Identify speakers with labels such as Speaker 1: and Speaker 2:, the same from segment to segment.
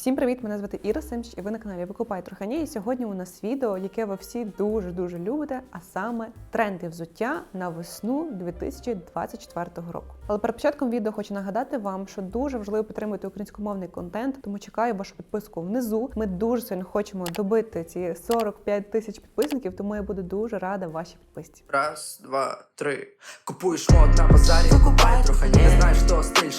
Speaker 1: Всім привіт! Мене звати Іра Семч, і ви на каналі Викупай Трохані. І сьогодні у нас відео, яке ви всі дуже дуже любите, а саме тренди взуття на весну 2024 року. Але перед початком відео хочу нагадати вам, що дуже важливо підтримувати українськомовний контент, тому чекаю вашу підписку внизу. Ми дуже сильно хочемо добити ці 45 тисяч підписників, тому я буду дуже рада вашій підписці.
Speaker 2: Раз, два, три. Купуєш мод на базарі, викупай трохи не знаєш, що стиль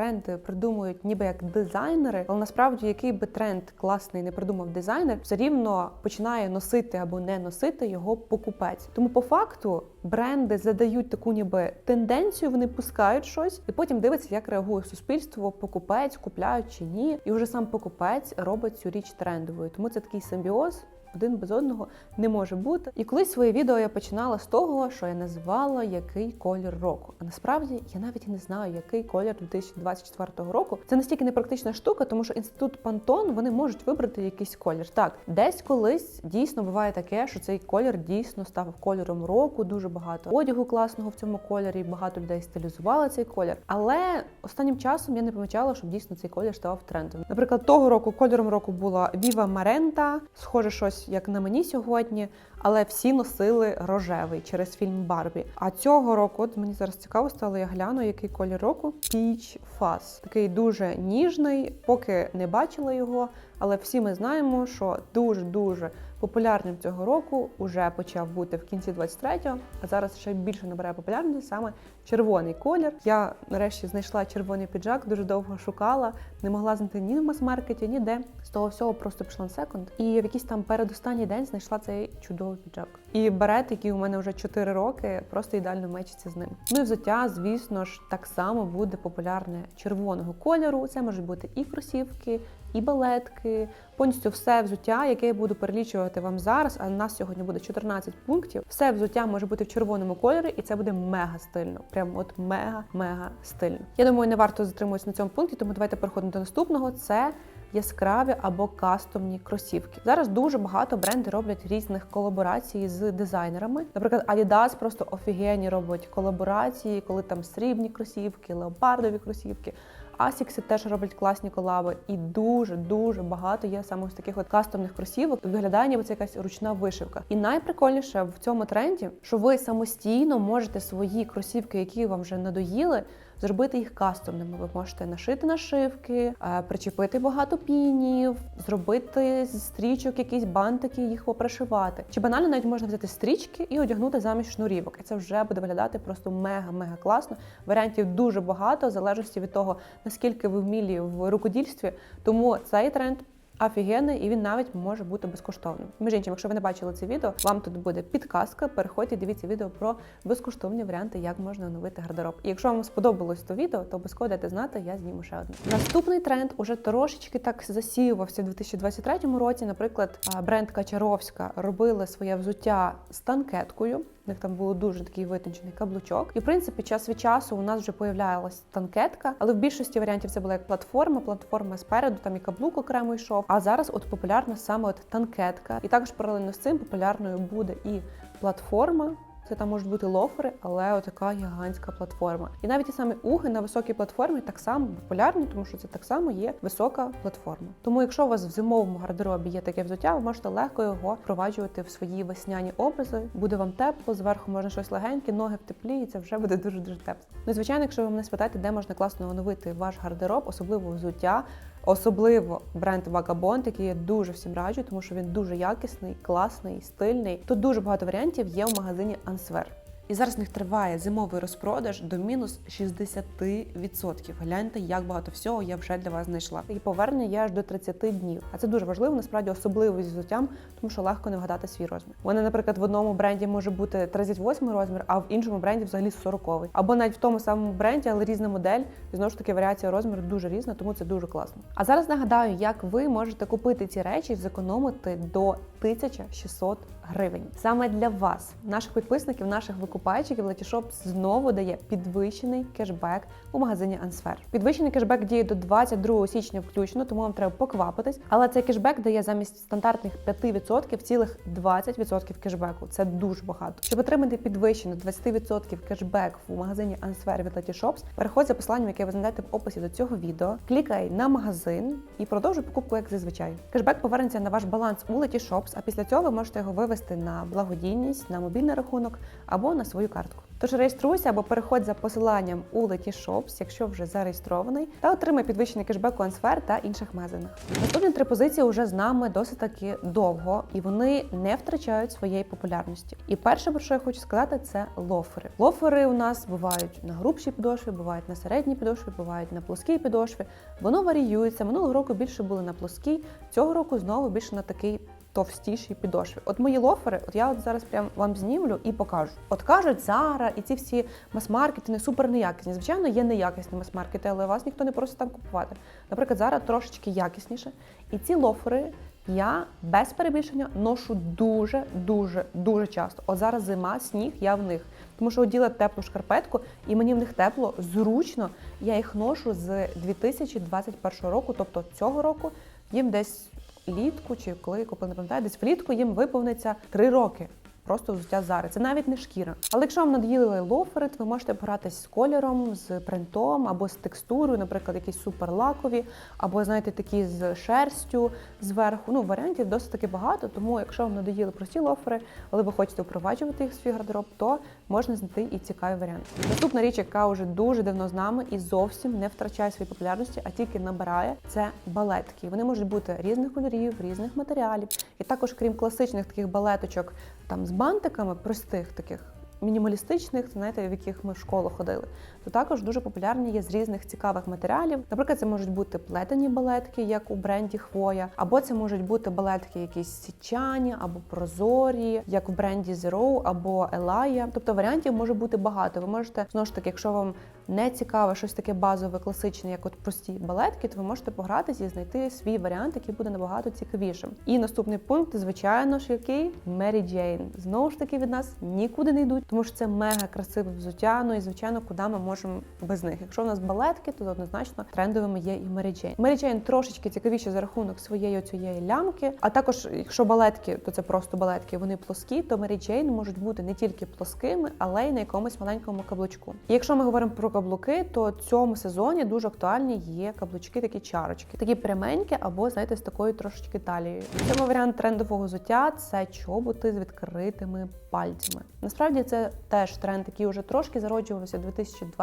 Speaker 1: Тренди придумують ніби як дизайнери, але насправді який би тренд класний не придумав дизайнер, все рівно починає носити або не носити його покупець. Тому по факту бренди задають таку ніби тенденцію, вони пускають щось, і потім дивиться, як реагує суспільство, покупець, купляють чи ні. І вже сам покупець робить цю річ трендовою. Тому це такий симбіоз. Один без одного не може бути. І колись своє відео я починала з того, що я назвала який колір року. А насправді я навіть і не знаю, який колір 2024 року. Це настільки непрактична штука, тому що інститут Пантон вони можуть вибрати якийсь колір. Так, десь колись дійсно буває таке, що цей колір дійсно став кольором року. Дуже багато одягу класного в цьому кольорі. Багато людей стилізували цей колір. Але останнім часом я не помічала, щоб дійсно цей колір ставав трендом. Наприклад, того року кольором року була Viva Marenta, схоже, щось як на мені сьогодні, але всі носили рожевий через фільм Барбі. А цього року, от мені зараз цікаво стало, я гляну, який колір року Peach Fuzz. Такий дуже ніжний, поки не бачила його, але всі ми знаємо, що дуже дуже популярним цього року вже почав бути в кінці 23-го, а зараз ще більше набирає популярності саме червоний колір. Я нарешті знайшла червоний піджак, дуже довго шукала, не могла знайти ні в мас-маркеті, ніде. З того всього просто пішла на секунд. І в якийсь там передостанній день знайшла цей чудовий піджак. І берет, який у мене вже 4 роки, просто ідеально мечиться з ним. Ну і взуття, звісно ж, так само буде популярне червоного кольору. Це можуть бути і кросівки, і балетки, повністю все взуття, яке я буду перелічувати вам зараз. А нас сьогодні буде 14 пунктів. Все взуття може бути в червоному кольорі, і це буде мега стильно. Прям от мега-мега стильно. Я думаю, не варто затримуватися на цьому пункті, тому давайте переходимо до наступного. Це яскраві або кастомні кросівки. Зараз дуже багато бренди роблять різних колаборацій з дизайнерами. Наприклад, Adidas просто офігенні робить колаборації, коли там срібні кросівки, леопардові кросівки. Asics теж роблять класні колаби, і дуже дуже багато є саме ось таких от кастомних кросівок. Виглядає, ніби це якась ручна вишивка. І найприкольніше в цьому тренді, що ви самостійно можете свої кросівки, які вам вже надоїли, зробити їх кастомними. Ви можете нашити нашивки, е, причепити багато пінів, зробити з стрічок якісь бантики, їх попришивати. Чи банально навіть можна взяти стрічки і одягнути замість шнурівок. І це вже буде виглядати просто мега-мега класно. Варіантів дуже багато, в залежності від того, наскільки ви вмілі в рукодільстві. Тому цей тренд. Офігенний, і він навіть може бути безкоштовним. Між іншим, якщо ви не бачили це відео, вам тут буде підказка. Переходьте, дивіться відео про безкоштовні варіанти, як можна оновити гардероб. І якщо вам сподобалось то відео, то обов'язково дайте знати, я зніму ще одне. Наступний тренд уже трошечки так засіювався в 2023 році. Наприклад, бренд Качаровська робили своє взуття з танкеткою. Них там було дуже такий витончений каблучок. І в принципі, час від часу у нас вже появлялась танкетка, але в більшості варіантів це була як платформа, платформа спереду, там і каблук окремо йшов. А зараз от популярна саме от танкетка. І також паралельно з цим популярною буде і платформа. Це там можуть бути лофери, але отака гігантська платформа. І навіть ті самі уги на високій платформі так само популярні, тому що це так само є висока платформа. Тому, якщо у вас в зимовому гардеробі є таке взуття, ви можете легко його впроваджувати в свої весняні образи. Буде вам тепло, зверху можна щось легеньке, ноги в теплі, і це вже буде дуже дуже тепло. Ну і звичайно, якщо ви мене спитаєте, де можна класно оновити ваш гардероб, особливо взуття. Особливо бренд Vagabond, який я дуже всім раджу, тому що він дуже якісний, класний, стильний. Тут дуже багато варіантів є в магазині Answer. І зараз в них триває зимовий розпродаж до мінус 60%. Гляньте, як багато всього я вже для вас знайшла. І повернення є аж до 30 днів. А це дуже важливо, насправді особливо зі взуттям, тому що легко не вгадати свій розмір. Мене, наприклад, в одному бренді може бути 38 розмір, а в іншому бренді взагалі 40. Або навіть в тому самому бренді, але різна модель. І знову ж таки варіація розміру дуже різна, тому це дуже класно. А зараз нагадаю, як ви можете купити ці речі і зекономити до 1600 гривень. Саме для вас, наших підписників, наших викупників, покупайчиків Letyshops знову дає підвищений кешбек у магазині Ansfer. Підвищений кешбек діє до 22 січня включно, тому вам треба поквапитись. Але цей кешбек дає замість стандартних 5% цілих 20% кешбеку. Це дуже багато. Щоб отримати підвищений 20% кешбек в магазині Ansfer від Letyshops, переходь за посиланням, яке ви знайдете в описі до цього відео. Клікай на магазин і продовжуй покупку як зазвичай. Кешбек повернеться на ваш баланс у Letyshops, а після цього ви можете його вивести на благодійність, на мобільний рахунок або на свою картку. Тож реєструйся або переходь за посиланням у Letyshops, якщо вже зареєстрований, та отримай підвищений кешбек у Ansfer та інших магазинах. Наступні три позиції вже з нами досить таки довго, і вони не втрачають своєї популярності. І перше, про що я хочу сказати, це лофери. Лофери у нас бувають на грубшій підошві, бувають на середній підошві, бувають на плоскій підошві. Воно варіюється. Минулого року більше були на плоскій, цього року знову більше на такий товстішій підошві. От мої лофери, от я от зараз прям вам знімлю і покажу. От кажуть, Zara і ці всі мас-маркети не супер неякісні. Звичайно, є неякісні мас-маркети, але вас ніхто не просить там купувати. Наприклад, Zara трошечки якісніше. І ці лофери я без перебільшення ношу дуже, дуже, дуже часто. От зараз зима, сніг, я в них. Тому що оділа теплу шкарпетку, і мені в них тепло, зручно. Я їх ношу з 2021 року, тобто цього року їм десь літку, чи коли купила, не пам'ятаю, десь влітку їм виповниться три роки. Просто взуття зари. Це навіть не шкіра. Але якщо вам надоїли лофери, ви можете погратись з кольором, з принтом або з текстурою, наприклад, якісь суперлакові, або знаєте, такі з шерстю зверху. Ну, варіантів досить таки багато. Тому, якщо вам надоїли прості лофери, але ви хочете впроваджувати їх в свій гардероб, то можна знайти і цікаві варіанти. Наступна річ, яка вже дуже давно з нами і зовсім не втрачає своєї популярності, а тільки набирає, це балетки. Вони можуть бути різних кольорів, різних матеріалів. І також, крім класичних таких балеточок, там з бантиками, простих таких. Мінімалістичних, знаєте, в яких ми в школу ходили, то також дуже популярні є з різних цікавих матеріалів. Наприклад, це можуть бути плетені балетки, як у бренді Хвоя, або це можуть бути балетки якісь січані, або прозорі, як в бренді Zero, або Елая. Тобто варіантів може бути багато. Ви можете знову ж таки, якщо вам не цікаве щось таке базове, класичне, як от прості балетки, то ви можете погратися і знайти свій варіант, який буде набагато цікавішим. І наступний пункт, звичайно ж, який Мері Джейн. Знову ж таки від нас нікуди не йдуть, тому що це мега красиве взуття. Ну і звичайно, куди ми можемо без них. Якщо в нас балетки, то однозначно трендовими є і Мері Джейн. Мері Джейн трошечки цікавіше за рахунок своєї цієї лямки. А також, якщо балетки, то це просто балетки, вони плоскі, то Джейн можуть бути не тільки плоскими, але й на якомусь маленькому каблучку. І якщо ми говоримо про каблуки, то цьому сезоні дуже актуальні є каблучки, такі чарочки, такі пряменькі, або знаєте, з такою трошечки талією. Сьомий варіант трендового взуття це чоботи з відкритими пальцями. Насправді це теж тренд, який вже трошки зароджувався у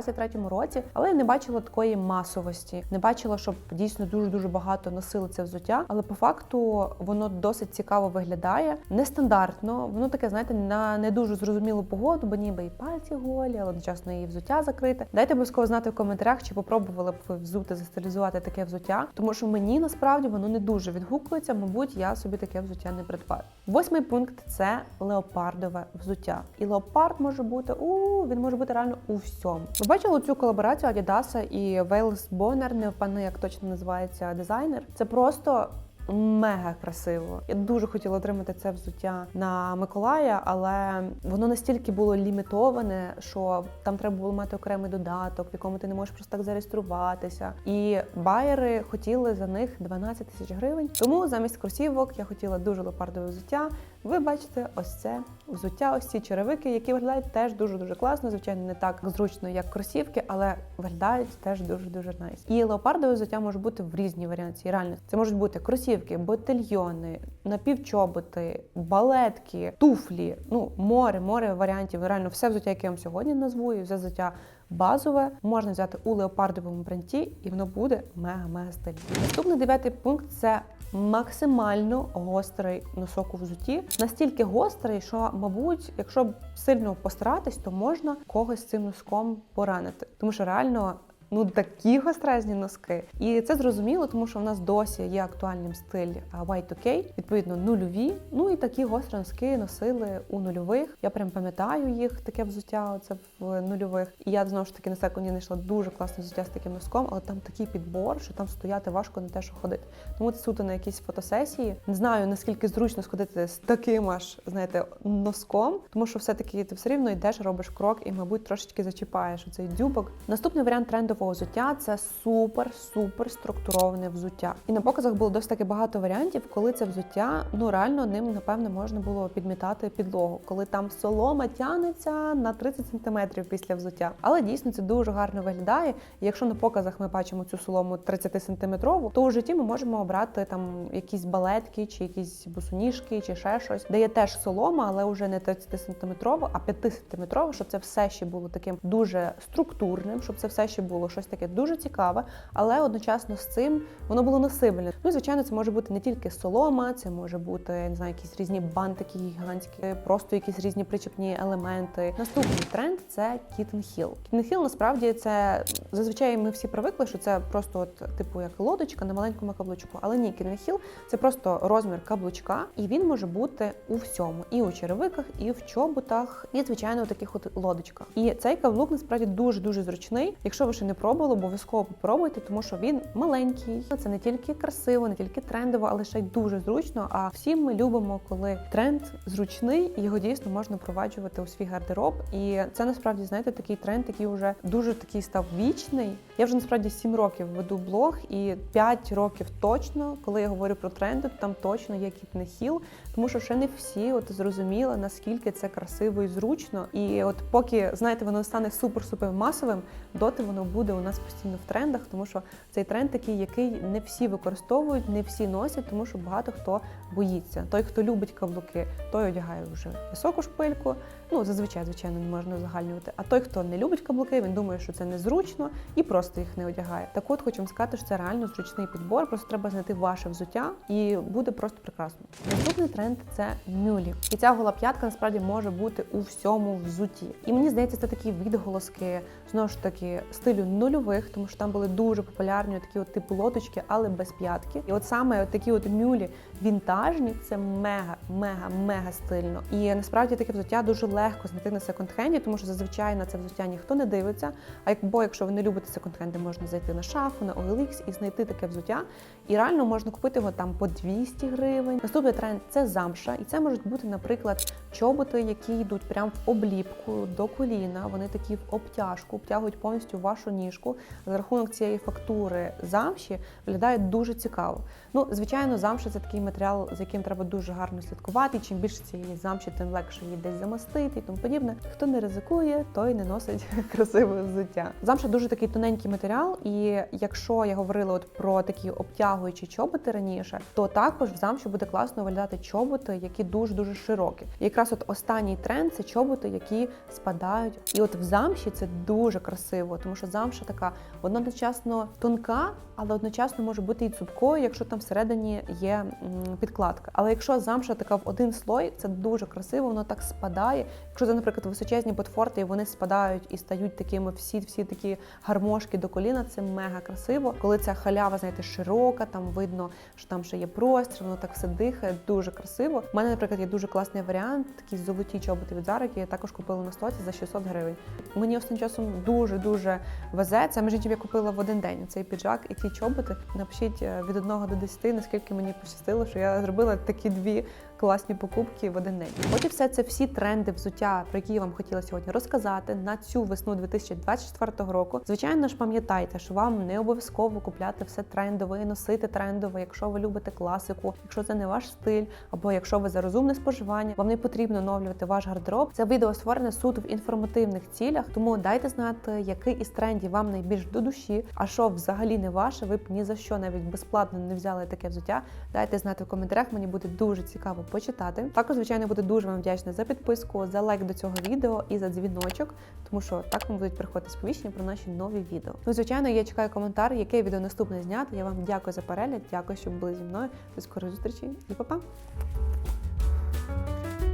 Speaker 1: 2023 році, але я не бачила такої масовості. Не бачила, щоб дійсно дуже дуже багато носили це взуття. Але по факту воно досить цікаво виглядає. Нестандартно, воно таке, знаєте, на не дуже зрозумілу погоду, бо ніби і пальці голі, але одночасно і взуття закрите. Дайте обов'язково знати в коментарях, чи попробували б ви взути застилізувати таке взуття, тому що мені насправді воно не дуже відгукується. Мабуть, я собі таке взуття не придбаю. Восьмий пункт це леопардове взуття. І леопард може бути у він може бути реально у всьому. Ви бачили цю колаборацію Adidas і Wales Bonner, не впевнена, як точно називається дизайнер. Це просто. Мега красиво. Я дуже хотіла отримати це взуття на Миколая, але воно настільки було лімітоване, що там треба було мати окремий додаток, в якому ти не можеш просто так зареєструватися. І байери хотіли за них 12 тисяч гривень. Тому замість кросівок я хотіла дуже леопардове взуття. Ви бачите, ось це взуття, ось ці черевики, які виглядають теж дуже дуже класно. Звичайно, не так зручно, як кросівки, але виглядають теж дуже дуже найс. І леопардове взуття може бути в різній варіації. Реально, це можуть бути кросівки, ботильйони, напівчоботи, балетки, туфлі. Ну, море, море варіантів. Реально, все взуття, яке я вам сьогодні назву, і все взуття базове можна взяти у леопардовому бренді, і воно буде мега-мега стильне. Наступний дев'ятий пункт це максимально гострий носок у взуті, Настільки гострий, що, мабуть, якщо сильно постаратись, то можна когось цим носком поранити. Тому що реально ну такі гострезні носки. І це зрозуміло, тому що в нас досі є актуальним стиль а, Y2K, відповідно нульові. Ну і такі гострі носки носили у нульових. Я прям пам'ятаю їх таке взуття. Оце в нульових. І я знову ж таки на секунді знайшла дуже класне взуття з таким носком, але там такий підбор, що там стояти важко не те, що ходити. Тому це суто на якісь фотосесії. Не знаю наскільки зручно сходити з таким аж знаєте носком, тому що все-таки ти все рівно йдеш, робиш крок і, мабуть, трошечки зачіпаєш у цей дзюбок. Наступний варіант трендового взуття це супер супер структуроване взуття. І на показах було досить таки багато варіантів, коли це взуття ну реально ним напевне можна було підмітати підлогу, коли там солома тянеться на 30 сантиметрів після взуття. Але дійсно це дуже гарно виглядає. І якщо на показах ми бачимо цю солому 30 сантиметрову, то у житті ми можемо обрати там якісь балетки, чи якісь босоніжки, чи ще щось, де є теж солома, але вже не 30 сантиметрово, а 5 сантиметрово, щоб це все ще було таким дуже структурним, щоб це все ще було щось таке дуже цікаве, але одночасно з цим воно було носибельне. Ну і звичайно, це може бути не тільки солома, це може бути не знаю, якісь різні бантики гігантські, просто якісь різні причепні елементи. Наступний тренд це. Kitten Heel насправді це зазвичай ми всі привикли, що це просто от типу як лодочка на маленькому каблучку. Але ні, Heel – це просто розмір каблучка, і він може бути у всьому, і у черевиках, і в чоботах, і звичайно у таких от лодочках. І цей каблук насправді дуже дуже зручний. Якщо ви ще не пробували, обов'язково попробуйте, тому що він маленький. Це не тільки красиво, не тільки трендово, але ще й дуже зручно. А всі ми любимо, коли тренд зручний, і його дійсно можна впроваджувати у свій гардероб. І це насправді знаєте такий тренд, який вже дуже такий став вічний. Я вже насправді 7 років веду блог, і 5 років точно, коли я говорю про тренди, то там точно є кітний хіл, тому що ще не всі от зрозуміли, наскільки це красиво і зручно. І от поки знаєте, воно стане супер-супер масовим, доти воно буде у нас постійно в трендах, тому що цей тренд такий, який не всі використовують, не всі носять, тому що багато хто боїться. Той, хто любить каблуки, той одягає вже високу шпильку. Ну зазвичай, звичайно, не можна узагальнювати. А той, хто не любить каблуки, він думає, що це незручно і просто їх не одягає. Так от хочу вам сказати, що це реально зручний підбор. Просто треба знайти ваше взуття, і буде просто прекрасно. Наступний тренд це мюлі. І ця гола п'ятка насправді може бути у всьому взутті. І мені здається, це такі відголоски знову ж таки стилю нульових, тому що там були дуже популярні такі от типу лодочки, але без п'ятки. І от саме от такі от мюлі вінтажні, це мега, мега, мега стильно. І насправді таке взуття дуже легко знайти на секонд-хенді, тому що зазвичай на це взуття ніхто не дивиться. А якбо якщо ви не любите секонд-хенди, можна зайти на шафу, на OLX і знайти таке взуття. І реально можна купити його там по 200 гривень. Наступний тренд це замша, і це можуть бути, наприклад, чоботи, які йдуть прямо в обліпку до коліна. Вони такі в обтяжку, обтягують повністю вашу ніжку. За рахунок цієї фактури замші виглядає дуже цікаво. Ну, звичайно, замша це такий матеріал, за яким треба дуже гарно слідкувати. І чим більше цієї замші, тим легше її десь замастити і тому подібне. Хто не ризикує, той не носить красиве взуття. Замша дуже такий тоненький матеріал, і якщо я говорила от про такі обтягуючі чоботи раніше, то також в замші буде класно виглядати чоботи, які дуже дуже широкі. І якраз от останній тренд це чоботи, які спадають. І от в замші це дуже красиво, тому що замша така одночасно тонка, але одночасно може бути і цупкою, якщо там всередині є підкладка. Але якщо замша така в один слой, це дуже красиво, воно так спадає. Якщо це, наприклад, височезні ботфорти, і вони спадають і стають такими всі, всі такі гармошки до коліна, це мега красиво. Коли ця халява, знаєте, широка, там видно, що там ще є простір, воно так все дихає, дуже красиво. У мене, наприклад, є дуже класний варіант, такі золоті чоботи від Zara, я також купила на стоці за 600 гривень. Мені останнім часом дуже дуже везе. Це між іншим я купила в один день цей піджак і ці чоботи. Напишіть е, від 1 до 10, наскільки мені пощастило, що я зробила такі дві класні покупки в один день. От і все це всі тренди взуття, про які я вам хотіла сьогодні розказати на цю весну 2024 року. Звичайно ж, пам'ятайте, що вам не обов'язково купляти все трендове і носити трендове, якщо ви любите класику, якщо це не ваш стиль, або якщо ви за розумне споживання, вам не потрібно оновлювати ваш гардероб. Це відео створене суто в інформативних цілях, тому дайте знати, який із трендів вам найбільш до душі, а що взагалі не ваше. Ви б ні за що навіть безплатно не взяли таке взуття. Дайте знати в коментарях. Мені буде дуже цікаво почитати. Також, звичайно, буду дуже вам вдячна за підписку, за лайк до цього відео і за дзвіночок, тому що так вам будуть приходити сповіщення про наші нові відео. Ну, звичайно, я чекаю коментар, яке відео наступне зняти. Я вам дякую за перегляд, дякую, що були зі мною. До скорої зустрічі і па-па!